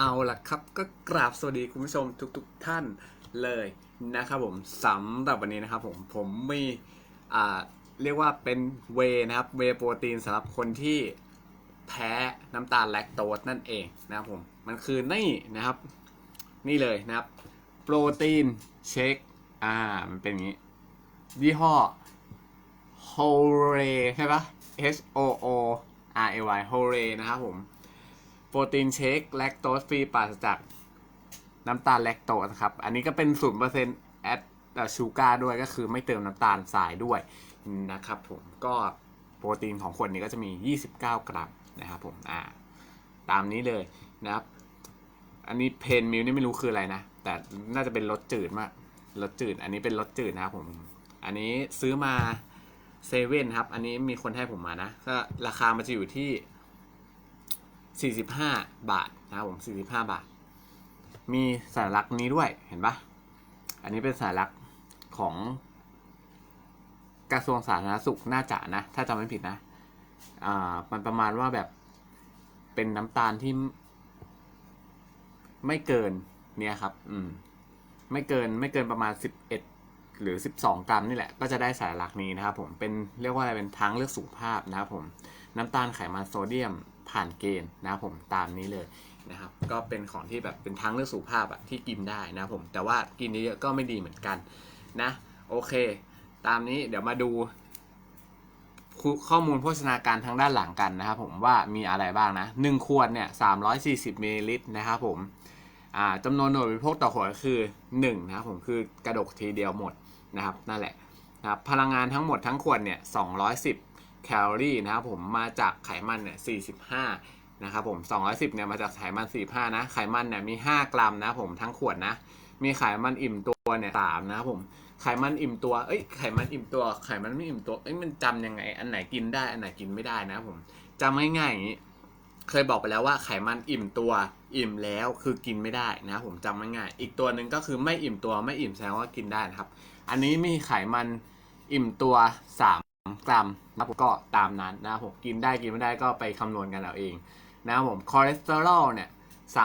เอาล่ะครับก็กราบสวัสดีคุณผู้ชมทุกๆท่านเลยนะครับผมสำหรับวันนี้นะครับผมผมมีอ่าเรียกว่าเป็นเวนะครับเวโปรตีนสำหรับคนที่แพ้น้ำตาลแลคโตสนั่นเองนะครับผมมันคือนี่นะครับ นี่เลยนะครับ โปรตีนเชคอ่ามันเป็นอย่างนี้ ยี่ห้อ h o r e ใช่ปะ H O O R A Y h o r e นะครับผม โปรตีนเชคแลคโตสฟรีปราศจากน้ำตาลแลคโตสครับ อันนี้ก็เป็น0%แอดชูการ์ด้วยก็คือไม่เติมน้ำตาลทรายด้วยนะครับผมก็โปรตีนของคนนี้ก็จะมี 29 กรัมนะครับผมอ่าตามนี้เลยนะครับ อันนี้เพนมิลนี่ไม่รู้คืออะไรนะ แต่น่าจะเป็นรสจืดมากรสจืด อันนี้เป็นรสจืดนะครับผม อันนี้ซื้อมาเซเว่นครับ อันนี้มีคนให้ผมมานะก็ราคามันจะอยู่ที่ 45 บาทนะครับผม45 บาท มีสัญลักษณ์นี้ด้วยเห็นปะอันนี้เป็นสัญลักษณ์ของกระทรวงสาธารณสุขน่าจะนะ ถ้าจำไม่ผิดนะ อ่า มันประมาณว่าแบบเป็นน้ำตาลที่ไม่เกินเนี่ยครับ อืม ไม่เกินไม่เกินประมาณ11หรือ12กรัมนี่แหละ ก็จะได้สายหลักนี้นะครับผม เป็นเรียกว่าอะไรเป็นทางเลือกสุขภาพนะครับผม น้ำตาลไขมันโซเดียม ผ่านเกณฑ์นะผมตามนี้เลยนะครับก็เป็นของที่แบบเป็นทางเลือกสุขภาพอะที่กินได้นะผมแต่ว่ากินเยอะๆก็ไม่ดีเหมือนกันนะโอเค ตามนี้เดี๋ยวมาดู ข้อมูลโภชนาการทางด้านหลังกันนะครับผมว่ามีอะไรบ้างนะ1ขวดเนี่ย340มิลลิลิตรนะครับผมจำนวนหน่วยบริโภคต่อขวดคือ1นะครับผมคือกระดกทีเดียวหมดนะครับนั่นแหละนะครับพลังงานทั้งหมดทั้งขวดเนี่ย210 แคลอรี่นะครับผมมาจากไขมันเนี่ย45นะครับผม210เนี่ยมาจากไขมัน 45 นะ ไขมันเนี่ยมี 5 กรัมนะผมทั้งขวดนะ มีไขมันอิ่มตัวเนี่ย3นะครับผมไขมันอิ่มตัว เอ้ย ไขมันอิ่มตัว ไขมันไม่อิ่มตัว เอ้ย มันจำยังไง อันไหนกินได้ อันไหนกินไม่ได้นะผมจำง่ายๆอย่างนี้ เคยบอกไปแล้วว่าไขมันอิ่มตัว อิ่มแล้วคือกินไม่ได้นะผมจำง่ายๆอีกตัวหนึ่งก็คือไม่อิ่มตัว ไม่อิ่มแสดงว่ากินได้นะครับ อันนี้มีไขมันอิ่มตัว3 กรัมนะผมก็ตามนั้นนะผมกินได้กินไม่ได้ก็ไปคำนวณกันเอาเองนะครับผมคอเลสเตอรอลเนี่ย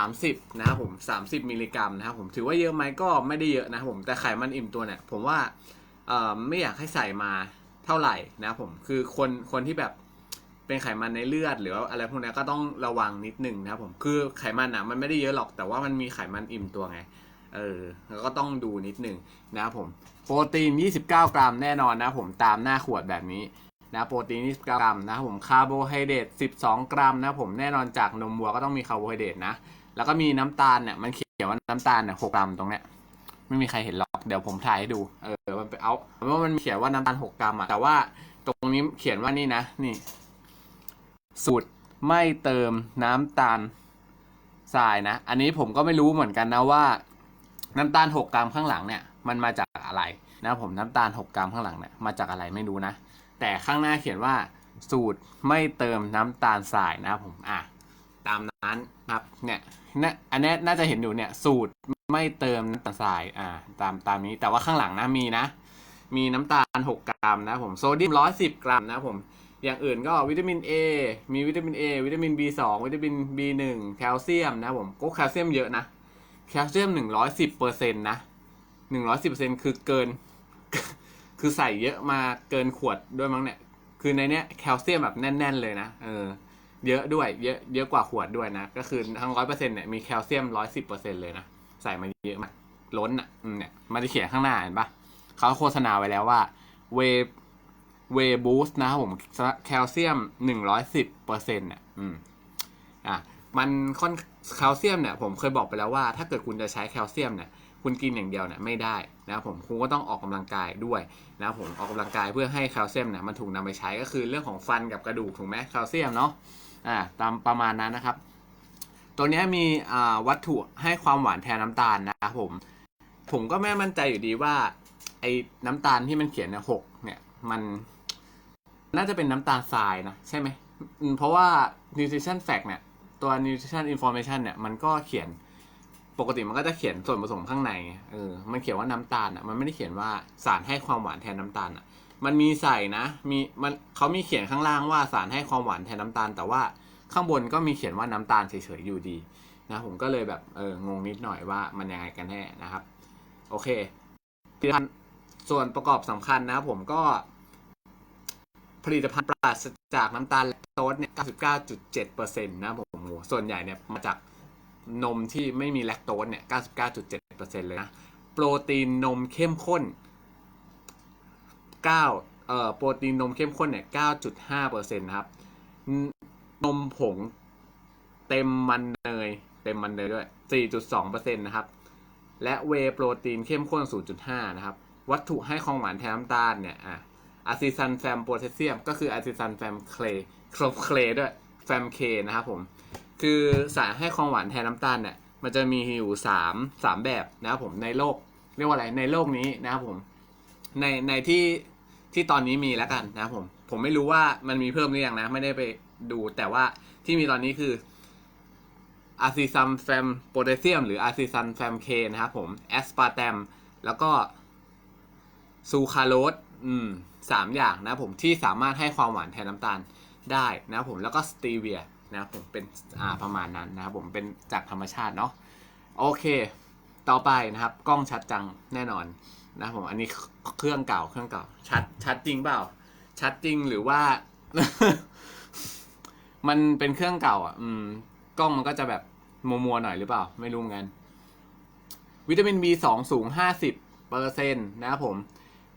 30นะครับผม30มิลลิกรัมนะครับผมถือว่าเยอะไหมก็ไม่ได้เยอะนะครับผมแต่ไขมันอิ่มตัวเนี่ยผมว่าเอ่อไม่อยากให้ใส่มาเท่าไหร่นะครับผมคือคนคนที่แบบเป็นไขมันในเลือด หรือว่าอะไรพวกนี้ก็ต้องระวังนิดนึงนะครับผมคือไขมันอะมันไม่ได้เยอะหรอกแต่ว่ามันมีไขมันอิ่มตัวไง เออแล้วก็ต้องดูนิดนึงนะครับผม โปรตีน 29 กรัมแน่นอนนะผมตามหน้าขวดแบบนี้นะโปรตีน29กรัมนะครับผมคาร์โบไฮเดรต12 กรัมนะครับผมแน่นอนจากนมวัวก็ต้องมีคาร์โบไฮเดรตนะ แล้วก็มีน้ำตาลเนี่ยมันเขียนว่าน้ำตาลเนี่ย6กรัมตรงเนี้ยไม่มีใครเห็นหรอกเดี๋ยวผมถ่ายให้ดูเออมันไปเอาว่ามันเขียนว่าน้ำตาล 6 กรัมอะแต่ว่าตรงนี้เขียนว่านี่นะนี่ สูตรไม่เติมน้ำตาลทรายนะ อันนี้ผมก็ไม่รู้เหมือนกันนะว่า น้ำตาล 6 กรัมข้างหลังเนี่ยมันมาจากอะไรนะผมน้ำตาล 6 กรัมข้างหลังเนี่ยมาจากอะไรไม่รู้นะ แต่ข้างหน้าเขียนว่าสูตรไม่เติมน้ำตาลทรายนะผมอะตามนั้นครับเนี่ยนะอันนี้น่าจะเห็นอยู่เนี่ยสูตรไม่เติมน้ำตาลทรายอ่าตามตามนี้แต่ว่าข้างหลังนะมีนะ มีน้ำตาล 6 กรัมนะผมโซเดียม110 กรัมนะผมอย่างอื่นก็วิตามิน A มีวิตามิน A วิตามิน B2 วิตามิน B1 แคลเซียมนะผมก็แคลเซียมเยอะนะ แคลเซียม110เปอร์เซ็นต์นะ110เปอร์เซ็นต์คือเกิน คือใส่เยอะมาเกินขวดด้วยมั้งเนี่ย คือในเนี้ยแคลเซียมแบบแน่น ๆ เลยนะ เออ เยอะด้วย เยอะ เยอะกว่าขวดด้วยนะ ก็คือทั้งร้อยเปอร์เซ็นต์เนี่ยมีแคลเซียมร้อยสิบเปอร์เซ็นต์เลยนะ ใส่มาเยอะมาก ล้นอะเนี่ย มันจะเขียนข้างหน้าเห็นปะเขาโฆษณาไว้แล้วว่าเวเวบูสนะครับผมแคลเซียมหนึ่งร้อยสิบเปอร์เซ็นต์เนี่ยอืมอะ มันค่อนแคลเซียมเนี่ยผมเคยบอกไปแล้วว่า ถ้าเกิดคุณจะใช้แคลเซียมเนี่ยคุณกินอย่างเดียวเนี่ยไม่ได้นะครับผมคุณก็ต้องออกกำลังกายด้วยนะครับผมออกกำลังกายเพื่อให้แคลเซียมเนี่ยมันถูกนำไปใช้ก็คือเรื่องของฟันกับกระดูกถูกไหมแคลเซียมเนาะอ่าตามประมาณนั้นนะครับ ตัวนี้มีอ่าวัตถุให้ความหวานแทนน้ำตาลนะครับผมผมก็ไม่มั่นใจอยู่ดีว่าไอ้น้ำตาลที่มันเขียนเนี่ยหกเนี่ยมันน่าจะเป็นน้ำตาลทรายนะใช่ไหมอืมเพราะว่า nutrition fact เนี่ย ตัว nutrition information เนี่ยมันก็เขียนปกติมันก็จะเขียนส่วนผสมข้างในเออมันเขียนว่าน้ำตาลอะมันไม่ได้เขียนว่าสารให้ความหวานแทนน้ำตาลอะ มันมีใส่นะมีมันเขามีเขียนข้างล่างว่าสารให้ความหวานแทนน้ำตาล แต่ว่าข้างบนก็มีเขียนว่าน้ำตาลเฉยๆอยู่ดีนะผมก็เลยแบบเอองงนิดหน่อยว่ามันยังไงกันแน่นะครับ โอเคผลิตภัณฑ์ส่วนประกอบสำคัญนะครับผมก็ ผลิตภัณฑ์ปราศจากน้ำตาลแลคโตสเนี่ย 99.7%นะครับผมโหส่วนใหญ่เนี่ยมาจากนมที่ไม่มีแลคโตสเนี่ย 99.7%เลยนะ โปรตีนนมเข้มข้น 9 เอ่อ โปรตีนนมเข้มข้นเนี่ย 9.5%นะครับ นมผงเต็มมันเนย เต็มมันเนยด้วย 4.2%นะครับ และเวโปรตีนเข้มข้น 0.5 นะครับ วัตถุให้ของหวานแทนน้ำตาลเนี่ย อะ อะซิซันแฟมโพแทสเซียมก็คืออะซิซันแฟมเคลครบเคลด้วยแฟมเคนะครับผมคือสารให้ความหวานแทนน้ำตาลเนี่ยมันจะมีอยู่สามสามแบบนะครับผมในโลกเรียกว่าอะไรในโลกนี้นะครับผมในในที่ที่ตอนนี้มีแล้วกันนะครับผมผมไม่รู้ว่ามันมีเพิ่มหรือยังนะ ไม่ได้ไปดูแต่ว่าที่มีตอนนี้คืออะซิซัมแฟมโพแทสเซียมหรืออะซิซันแฟมเคนะครับผมแอสปาร์ตมแล้วก็ซูคราโรส อืมสามอย่างนะผมที่สามารถให้ความหวานแทนน้ำตาลได้นะผมแล้วก็สตีเวียนะผมเป็นอ่าประมาณนั้นนะครับผมเป็นจากธรรมชาติเนาะโอเค ต่อไปนะครับกล้องชัดจังแน่นอนนะผมอันนี้เครื่องเก่าเครื่องเก่า ชัดชัดจริงเปล่า ชัดจริงหรือว่า มันเป็นเครื่องเก่า อะ อืม กล้องมันก็จะแบบมัวมัวๆหน่อยหรือเปล่า ไม่รู้เหมือนกันวิตามิน B2 สูง 50เปอร์เซ็นต์นะครับผม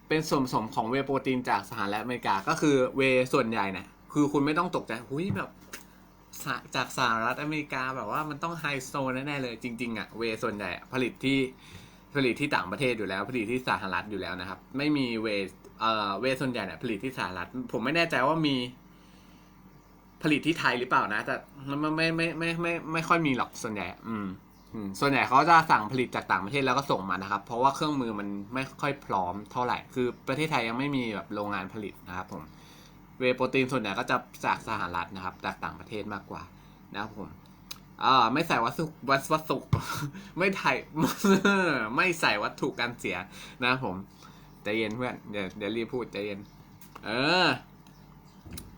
เป็นส่วนผสมของเวโปรตีนจากสหรัฐอเมริกา ก็คือเวส่วนใหญ่เนี่ยคือคุณไม่ต้องตกใจหุยแบบจากสหรัฐอเมริกาแบบว่ามันต้องไฮโซแน่ๆเลยจริงๆอะเวส่วนใหญ่ผลิตที่ผลิตที่ต่างประเทศอยู่แล้ว ผลิตที่สหรัฐอยู่แล้วนะครับ ไม่มีเวเอ่อเวส่วนใหญ่เนี่ยผลิตที่สหรัฐ ผมไม่แน่ใจว่ามีผลิตที่ไทยหรือเปล่านะ แต่มันไม่ไม่ไม่ไม่ไม่ไม่ค่อยมีหรอกส่วนใหญ่อืม ส่วนใหญ่เขาจะสั่งผลิตจากต่างประเทศแล้วก็ส่งมานะครับ เพราะว่าเครื่องมือมันไม่ค่อยพร้อมเท่าไหร่ คือประเทศไทยยังไม่มีแบบโรงงานผลิตนะครับผมเวโปรตีนส่วนใหญ่ก็จะจากสหรัฐนะครับ จากต่างประเทศมากกว่านะครับผมอ่าไม่ใส่วัตถุวัตวัตถุไม่ไทยไม่ใส่วัตถุการเสียนะครับผมใจเย็นเพื่อนเดี๋ยวเดี๋ยวรีบพูดใจเย็น เออ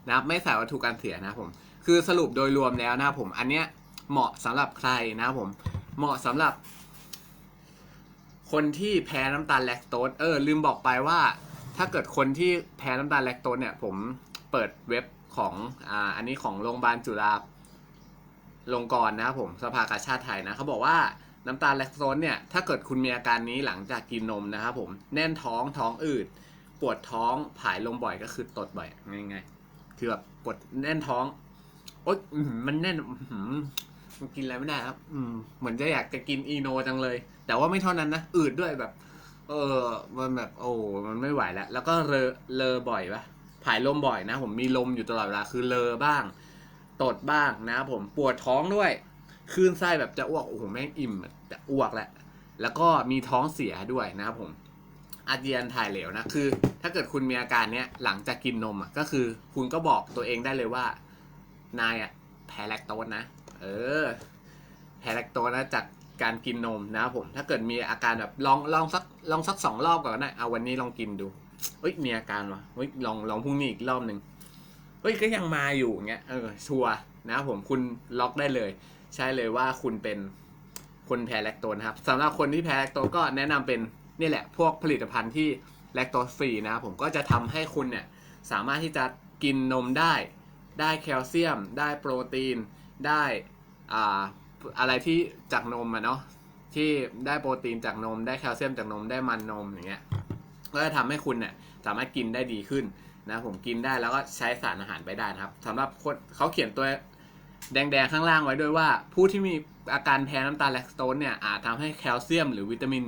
นะครับไม่ใส่วัตถุการเสียนะครับผม คือสรุปโดยรวมแล้วนะครับผม อันเนี้ยเหมาะสำหรับใครนะครับผม เหมาะสำหรับ คนที่แพ้น้ำตาลแลคโตสเออ ลืมบอกไปว่า ถ้าเกิดคนที่แพ้น้ำตาลแลคโตสเนี่ย ผมเปิดเว็บของอ่าอันนี้ของโรงพยาบาลจุฬาลงกรณ์นะครับผมสภากาชาติไทยนะเขาบอกว่าน้ำตาลแลคโตสเนี่ย ถ้าเกิดคุณมีอาการนี้หลังจากกินนมนะครับผมแน่นท้องท้องอืดปวดท้องผายลมบ่อยก็คือตดบ่อยง่ายๆคือแบบปวดแน่นท้องโอ๊ยมันแน่น มันกินอะไรไม่ได้ครับ อืม เหมือนจะอยากจะกินอีโนจังเลย แต่ว่าไม่เท่านั้นนะอืดด้วยแบบ เออ มันแบบ โอ้ มันไม่ไหวแล้ว แล้วก็เลอเลอบ่อยปะผายลมบ่อยนะ ผมมีลมอยู่ตลอดเวลา คือเลอบ้าง ตดบ้างนะ ผม ปวดท้องด้วยคลื่นไส้แบบจะอ้วก โอ้โห แม่งอิ่มจะอ้วกแหละ แล้วก็มีท้องเสียด้วยนะครับผม อาเจียนถ่ายเหลวนะ คือ ถ้าเกิดคุณมีอาการเนี้ย หลังจากกินนมอะ ก็คือ คุณก็บอกตัวเองได้เลยว่า นายอะแพ้แลคโตสนะ เออแพ้แลคโตนะจากการกินนมนะผม ถ้าเกิดมีอาการแบบลองลองสักลองสักสองรอบก่อนก็ได้เอาวันนี้ลองกินดูเฮ้ยมีอาการวะเฮ้ยลองลองพรุ่งนี้อีกรอบหนึ่งเฮ้ยก็ยังมาอยู่เงี้ยเออชัวนะผมคุณล็อกได้เลย ใช่เลยว่าคุณเป็นคนแพ้แลคโตนะครับสำหรับคนที่แพ้แลคโตก็แนะนำเป็นนี่แหละ พวกผลิตภัณฑ์ที่แลคโตสฟรีนะครับผมก็จะทำให้คุณเนี่ยสามารถที่จะกินนมได้ ได้แคลเซียม ได้โปรตีน ได้อ่าอะไรที่จากนมอะเนาะที่ได้โปรตีนจากนม ได้แคลเซียมจากนมได้มันนมอย่างเงี้ยก็จะทำให้คุณเนี่ยสามารถกินได้ดีขึ้นนะผมกินได้แล้วก็ใช้สารอาหารไปได้นะครับสำหรับคนเขาเขียนตัวแดงๆข้างล่างไว้ด้วยว่า ผู้ที่มีอาการแพ้น้ำตาลแลคโตสเนี่ยอาจทำให้แคลเซียมหรือวิตามิน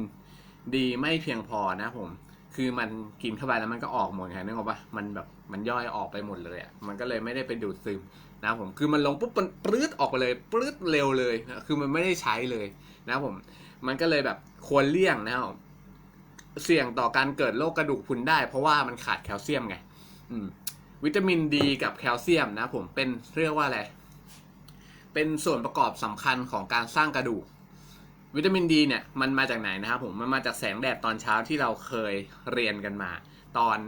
ดีไม่เพียงพอนะผมคือมันกินเข้าไปแล้วมันก็ออกหมดไงนึกออกปะมันแบบมันย่อยออกไปหมดเลยอะมันก็เลยไม่ได้ไปดูดซึม นะผมคือมันลงปุ๊บมันปลื้ดออกไปเลยปลื้ดเร็วเลยนะคือมันไม่ได้ใช้เลยนะผมมันก็เลยแบบควรเลี่ยงนะครับเสี่ยงต่อการเกิดโรคกระดูกพุนได้ เพราะว่ามันขาดแคลเซียมไงวิตามินดีกับแคลเซียมนะผมเป็นเรียกว่าอะไรเป็นส่วนประกอบสำคัญของการสร้างกระดูก วิตามินดีเนี่ยมันมาจากไหนนะครับผมมันมาจากแสงแดดตอนเช้าที่เราเคยเรียนกันมา ตอน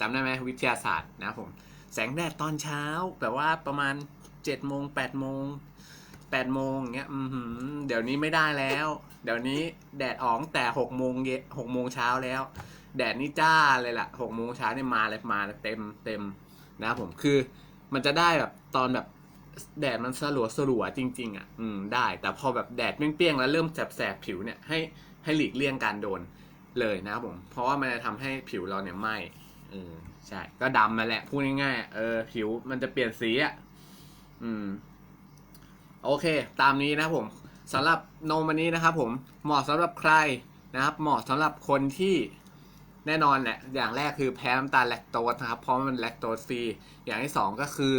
จำได้ไหมวิทยาศาสตร์นะผม แสงแดดตอนเช้าแบบว่าประมาณ7จ็ดโมงแปดโมงแปดโมงเงี้ยอือหือเดี๋ยวนี้ไม่ได้แล้ว เดี๋ยวนี้แดดออกตั้งแต่หกโมงเย็นหกโมงเช้าแล้ว แดดนี่จ้าเลยล่ะหกโมงเช้าเนี่ยมาเลยมาเลยเต็มเต็มนะครับผมคือมันจะได้แบบตอนแบบแดดมันสลัวสลัวจริง ๆ อะ อืมได้ แต่พอแบบแดดเปรี้ยงๆแล้วเริ่มแสบๆผิวเนี่ยให้ให้หลีกเลี่ยงการโดนเลยนะครับผม เพราะว่ามันจะทำให้ผิวเราเนี่ยไหม้เออ ใช่ ก็ดำมาแหละพูดง่ายๆเออผิวมันจะเปลี่ยนสีอะอืม โอเค ตามนี้นะผมสำหรับนมอันนี้นะครับผมเหมาะสำหรับใครนะครับ เหมาะสำหรับคนที่แน่นอนแหละ อย่างแรกคือแพ้น้ำตาลแลคโตสนะครับ เพราะมันแลคโตสฟรีอย่างที่สองก็คือ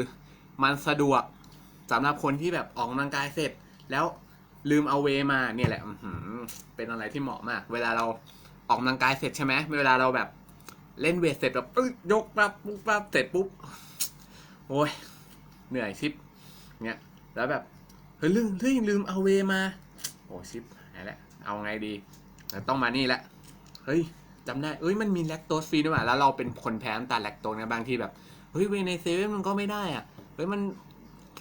มันสะดวกสำหรับคนที่แบบออกกำลังกายเสร็จ แล้วลืมเอาเวมาเนี่ยแหละเป็นอะไรที่เหมาะมาก เวลาเราออกกำลังกายเสร็จใช่ไหมเวลาเราแบบ เล่นเวทเสร็จแบบยกปั๊บปุ๊บปั๊บเสร็จปุ๊บโอ้ยเหนื่อยชิปเนี่ยแล้วแบบเฮ้ยลืมเฮ้ยลืมเอาเวมาโอ้ชิปหายแล้วเอาไงดีต้องมานี่แหละเฮ้ยจำได้เอ้ยมันมีแลคโตสฟรีด้วยว่ะแล้วเราเป็นคนแพ้น้ำตาลแลคโตสนะบางทีแบบเฮ้ยเวในเซเว่นมันก็ไม่ได้อะเฮ้ยมัน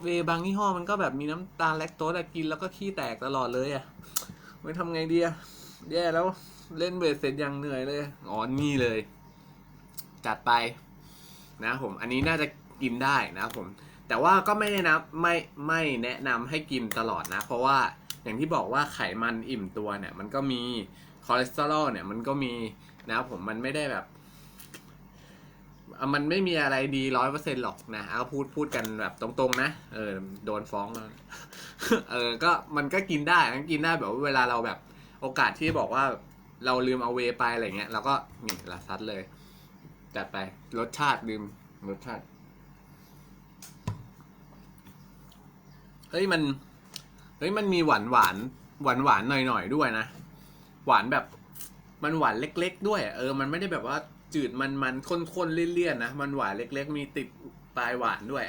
เวบางยี่ห้อมันก็แบบมีน้ำตาลแลคโตสอะกินแล้วก็ขี้แตกตลอดเลยอะเฮ้ยทำไงดีอะแย่แล้วเล่นเวทเสร็จยังเหนื่อยเลยอ๋อนี่เลย จัดไปนะผมอันนี้น่าจะกินได้นะผมแต่ว่าก็ไม่ได้นะไม่ไม่แนะนำให้กินตลอดนะ เพราะว่าอย่างที่บอกว่าไขมันอิ่มตัวเนี่ย มันก็มีคอเลสเตอรอลเนี่ยมันก็มีนะผมมันไม่ได้แบบ มันไม่มีอะไรดีร้อยเปอร์เซ็นหรอกนะเอาพูดพูดกันแบบตรงๆนะเออโดนฟ้องแล้วเออก็มันก็กินได้กินได้แบบเวลาเราแบบโอกาสที่บอกว่าเราลืมเอาเวไปอะไรเงี้ยเราก็นี่ละซัดเลย จัดไป รสชาติลืมรสชาติ เฮ้ยมัน เฮ้ยมันมีหวานหวานหวานหวานหน่อยหน่อยๆด้วยนะ หวานแบบมันหวานเล็ก ๆ ด้วย เออ มันไม่ได้แบบว่าจืดมันมันข้นๆเลี่ยนๆนะ มันหวานเล็ก ๆ มีติดปลายหวานด้วย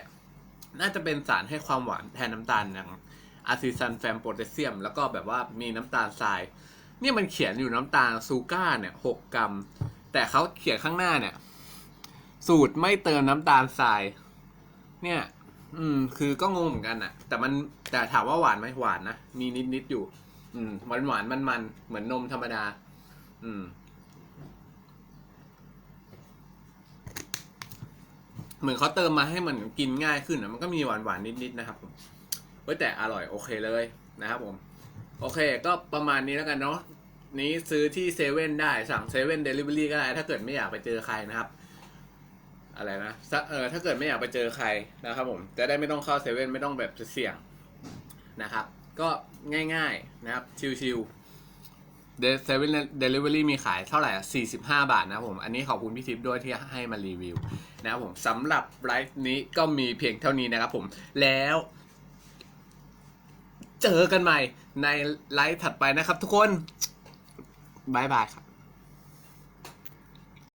น่าจะเป็นสารให้ความหวานแทนน้ำตาลอย่างอะซิซันแฟมโพแทสเซียม แล้วก็แบบว่ามีน้ำตาลทราย เนี่ยมันเขียนอยู่น้ำตาลซูก้าเนี่ยหกกรัม แต่เขาเขียนข้างหน้าเนี่ย สูตรไม่เติมน้ำตาลทราย เนี่ย อืม คือก็งงเหมือนกันอะแต่มันแต่ถามว่าหวานไหมหวานนะ มีนิดนิดๆอยู่ อืม หวานหวานมันมันๆเหมือนนมธรรมดา อืม เหมือนเขาเติมมาให้มันกินง่ายขึ้นอะมันก็มีหวานหวานนิดนิดๆนะครับผมเฮ้แต่อร่อยโอเคเลยนะครับผม โอเค ก็ประมาณนี้แล้วกันเนาะนี้ซื้อที่เซเว่นได้สั่งเซเว่นเดลิเวอรี่ก็ได้ ถ้าเกิดไม่อยากไปเจอใครนะครับ อะไรนะถ้าเออถ้าเกิดไม่อยากไปเจอใครนะครับผมจะได้ไม่ต้องเข้าเซเว่นไม่ต้องแบบเสี่ยงนะครับ ก็ง่ายๆนะครับชิวๆเดซเว่นเดลิเวอรี่มีขายเท่าไหร่อะ45บาทนะผมอันนี้ขอบคุณพี่ทิพย์ด้วยที่ให้มารีวิวนะครับผมสำหรับไลฟ์นี้ก็มีเพียงเท่านี้นะครับผมแล้วเจอกันใหม่ในไลฟ์ถัดไปนะครับทุกคนบายบายครับ